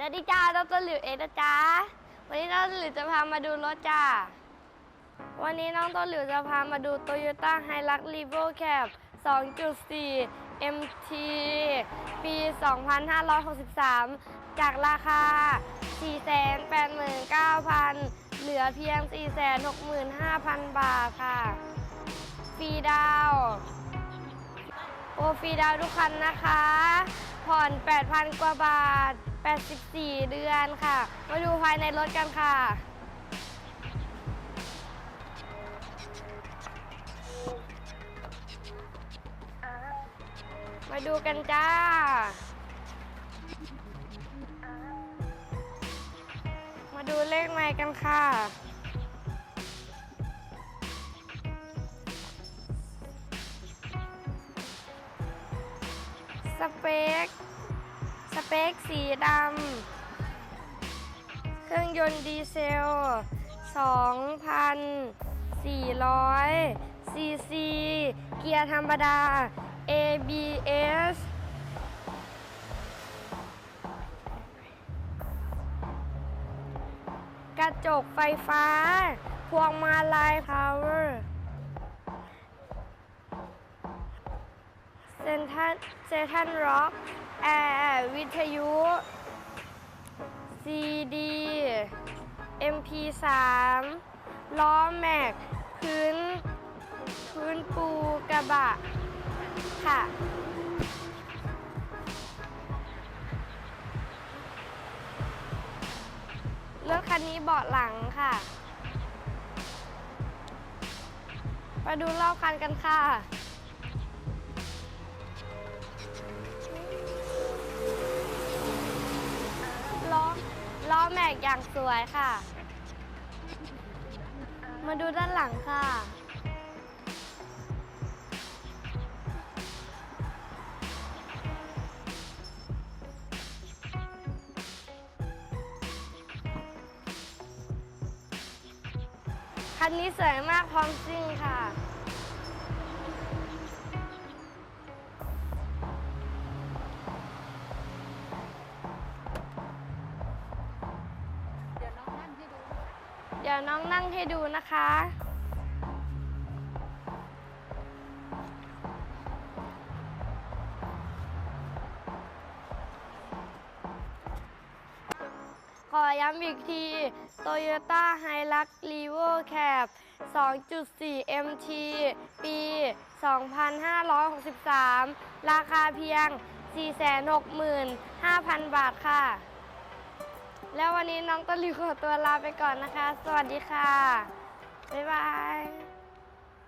สวัสดีจ้าดรหลิวเอนะจ๊ะวันนี้น้องต้นหลิวจะพามาดูรถจ้า วันนี้น้องต้นหลิวจะพามาดู Toyota Hilux Revo Cab 2.4 MT ปี 2563 จากราคา 489,000 เหลือเพียง 465,000 บาทค่ะ ฟรีดาวโอฟรีดาวทุกคันนะคะ ผ่อน 8,000 กว่าบาท 84 เดือนค่ะ มาดูภายในรถกันค่ะ มาดูกันจ้า มาดูเลขไม้กันค่ะสเปค เปคสีดำ เครื่องยนต์ดีเซล 2,400 ซีซี เกียร์ธรรมดา ABS กระจกไฟฟ้า พวงมาลัยพาวเวอร์เซนทันเซนทันร็อกแอร์ วิทยุ ซีดี MP3 ล้อแม็ก พื้น พื้นปูกระบะ ค่ะ รถคันนี้เบาะหลังค่ะมาดูรอบคันกันค่ะ กอย่างสวยค่ะ มาดูด้านหลังค่ะ คันนี้สวยมากพร้อมซิ่งค่ะ ดี๋ยวน้องนั่งให้ดูนะคะ ขอย้ำอีกที Toyota Hilux Revo Cab 2.4 MT ปี 2563 ราคาเพียง 465,000 บาทค่ะ แล้ววันนี้น้องต้นหลิวขอตัวลาไปก่อนนะคะ สวัสดีค่ะ บ๊ายบาย